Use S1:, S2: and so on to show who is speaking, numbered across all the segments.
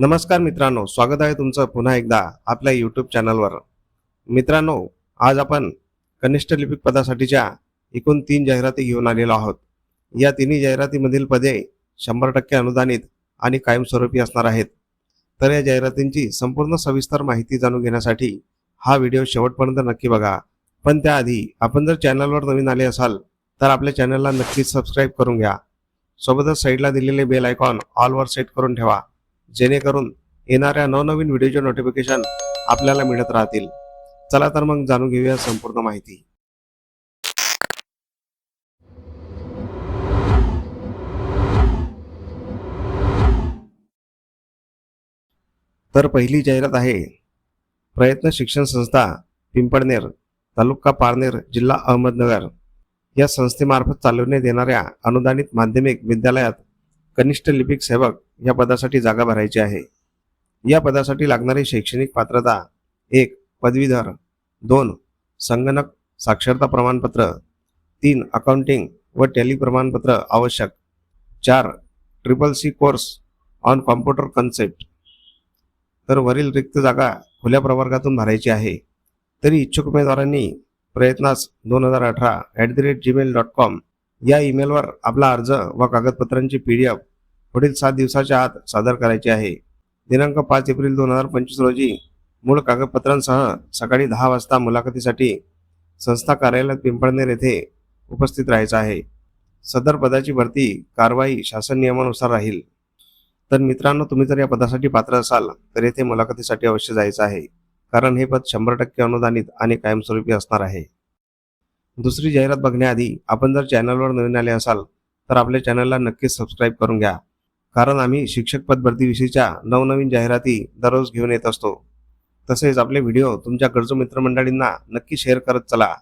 S1: नमस्कार मित्रांनो स्वागत आहे तुमचं पुन्हा एकदा आपल्या यूट्यूब चॅनलवर मित्रांनो आज आपण कनिष्ठ लिपिक पदासाठीच्या एकूण तीन जाहिराती घेऊन आलेलो आहोत. या तिन्ही जाहिरातीमधील पदे शंभर टक्के अनुदानित आणि कायमस्वरूपी असणार आहेत. तर या जाहिरातींची संपूर्ण सविस्तर माहिती जाणून घेण्यासाठी हा व्हिडिओ शेवटपर्यंत नक्की बघा. पण त्याआधी आपण जर चॅनलवर नवीन आले असाल तर आपल्या चॅनलला नक्कीच सबस्क्राईब करून घ्या. सोबतच साईडला दिलेले बेल आयकॉन ऑलवर सेट करून ठेवा. जेणेकरून येणाऱ्या नवनवीन व्हिडिओचे नोटिफिकेशन आपल्याला मिळत राहतील. चला तर मग जाणून घेऊया संपूर्ण माहिती. तर पहिली जाहिरात आहे प्रयत्न शिक्षण संस्था पिंपळनेर तालुका पारनेर जिल्हा अहमदनगर. या संस्थेमार्फत चालवण्यात येणाऱ्या अनुदानित माध्यमिक विद्यालयात कनिष्ठ लिपिक सेवक या पदासाठी जागा भरायची आहे. या पदासाठी लागणारी शैक्षणिक पात्रता एक पदवीधर दोन संगणक साक्षरता प्रमाणपत्र तीन अकाउंटिंग व टॅली प्रमाणपत्र आवश्यक. चार triple C course on computer concept तर वरील रिक्त जागा खुल्या प्रवर्गातून भरायची आहे. तरी इच्छुक उमेदवारांनी प्रयत्नास दोन हजार अठरा at the rate Gmail dot com या ईमेलवर आपला अर्ज व कागदपत्रांची पी डी एफ पुढील सात दिवसाच्या आत सादर करायची आहे. दिनांक पाच एप्रिल दोन हजार पंचवीस रोजी मूळ कागदपत्रांसह सकाळी दहा वाजता मुलाखतीसाठी संस्था कार्यालयात पिंपळनेर येथे उपस्थित राहायचं आहे. सदर पदाची भरती कारवाई शासन नियमानुसार राहील. तर मित्रांनो तुम्ही जर या पदासाठी पात्र असाल तर येथे मुलाखतीसाठी अवश्य जायचं आहे. कारण हे पद शंभर टक्के अनुदानित आणि कायमस्वरूपी असणार आहे. दुसरी जाहिरात बघण्याआधी आपण जर चॅनलवर नवीन आले असाल तर आपल्या चॅनलला नक्कीच सबस्क्राईब करून घ्या. कारण आम्ही शिक्षक पद भरतीविषयीच्या नवनवीन जाहिराती दररोज घेऊन येत असतो. तसेच आपले व्हिडिओ तुमच्या गरजू मित्रमंडळींना नक्की शेअर करत चला.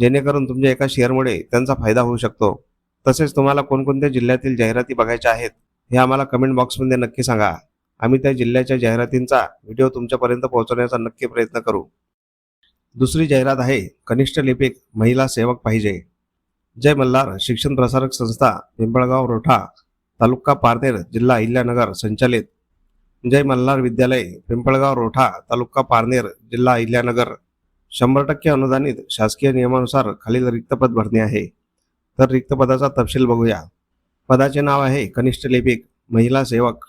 S1: जेणेकरून तुमच्या एका शेअरमुळे त्यांचा फायदा होऊ शकतो. तसेच तुम्हाला कोणकोणत्या जिल्ह्यातील जाहिराती बघायच्या आहेत हे आम्हाला कमेंट बॉक्समध्ये नक्की सांगा. आम्ही त्या जिल्ह्याच्या जाहिरातींचा व्हिडिओ तुमच्यापर्यंत पोहोचवण्याचा नक्की प्रयत्न करू. दुसरी जाहिरात आहे कनिष्ठ लिपिक महिला सेवक पाहिजे. जय मल्हार शिक्षण प्रसारक संस्था पिंपळगाव रोठा. तालुका पारनेर जिल्हा अहिल्यानगर संचालित जय मल्हार विद्यालय पिंपळगाव रोठा तालुका पारनेर जिल्हा अहिल्यानगर. शंभर टक्के अनुदानित शासकीय नियमानुसार खालील रिक्तपद भरणे आहे. तर रिक्त पदाचा तपशील बघूया. पदाचे नाव आहे कनिष्ठ लिपिक महिला सेवक.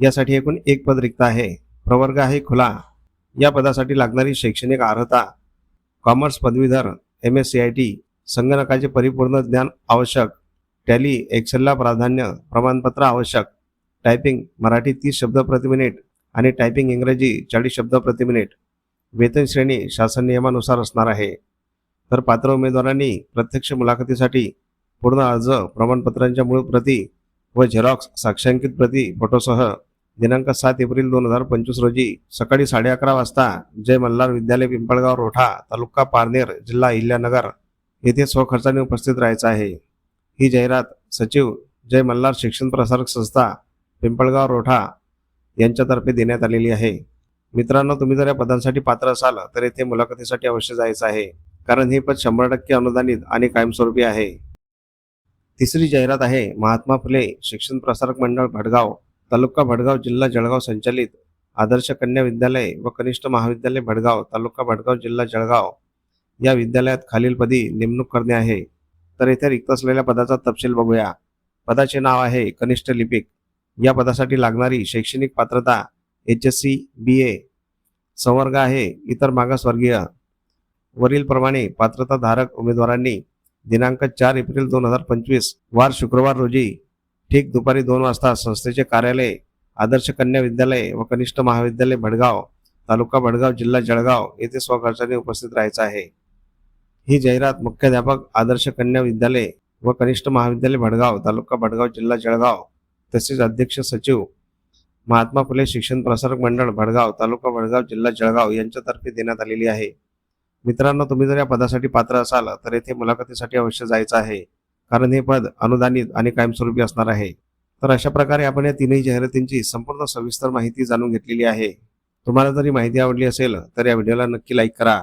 S1: यासाठी एकूण एक पद रिक्त आहे. प्रवर्ग आहे खुला. या पदासाठी लागणारी शैक्षणिक अर्हता कॉमर्स पदवीधर M S C I T संगणकाचे परिपूर्ण ज्ञान आवश्यक. टॅली एक्सेलला प्राधान्य प्रमाणपत्र आवश्यक. टायपिंग मराठी तीस शब्द प्रति मिनिट आणि टायपिंग इंग्रजी चाळीस शब्द प्रति मिनिट. वेतन श्रेणी शासन नियमानुसार असणार आहे. तर पात्र उमेदवारांनी प्रत्यक्ष मुलाखतीसाठी पूर्ण अर्ज प्रमाणपत्रांच्या मूळ प्रती व झेरॉक्स साक्षांकित प्रती फोटोसह दिनांक सात एप्रिल दोन हजार पंचवीस रोजी सकाळी साडे अकरा वाजता जय मल्हार विद्यालय पिंपळगाव रोठा तालुका पारनेर जिल्हा अहिल्यानगर येथे स्वखर्चाने उपस्थित राहायचं आहे. ही जाहिरात सचिव जय मल्हार शिक्षण प्रसारक संस्था पिंपळगाव रोठा यांच्यातर्फे देण्यात आलेली आहे. मित्रांनो तुम्ही जर या पदांसाठी पात्र असाल तर येथे मुलाखतीसाठी अवश्य जायचं आहे. कारण हे पद शंभर टक्के अनुदानित आणि कायमस्वरूपी आहे. तिसरी जाहिरात आहे महात्मा फुले शिक्षण प्रसारक मंडळ भडगाव तालुका भडगाव जिल्हा जळगाव संचालित आदर्श कन्या विद्यालय व कनिष्ठ महाविद्यालय भडगाव तालुका भडगाव जिल्हा जळगाव. या विद्यालयात खालीलपदी नेमणूक करणे आहे. तर येथे रिक्त असलेल्या पदाचा तपशील बघूया. पदाचे नाव आहे कनिष्ठ लिपिक. या पदासाठी लागणारी शैक्षणिक पात्रता H S C B A संवर्ग आहे इतर मागासवर्गीय. वरीलप्रमाणे पात्रताधारक उमेदवारांनी दिनांक चार एप्रिल दोन हजार पंचवीस वार शुक्रवार रोजी ठीक दुपारी दोन वाजता संस्थेचे कार्यालय आदर्श कन्या विद्यालय व कनिष्ठ महाविद्यालय भडगाव तालुका भडगाव जिल्हा जळगाव येथे स्वखर्चाने उपस्थित राहायचं आहे. ही जाहिरात मुख्याध्यापक आदर्श कन्या विद्यालय व कनिष्ठ महाविद्यालय भडगाव तालुका भडगाव जिल्हा जळगाव तसेच अध्यक्ष सचिव महात्मा फुले शिक्षण प्रसारक मंडळ भडगाव तालुका भडगाव जिल्हा जळगाव यांच्यातर्फे देण्यात आलेली आहे. मित्रांनो तुम्ही जर या पदासाठी पात्र असाल तर येथे मुलाखतीसाठी अवश्य जायचं आहे. कारण हे पद अनुदानित आणि कायमस्वरूपी असणार आहे. तर अशा प्रकारे आपण या तीनही जाहिरातींची संपूर्ण सविस्तर माहिती जाणून घेतलेली आहे. तुम्हाला जर ही माहिती आवडली असेल तर या व्हिडिओला नक्की लाईक करा.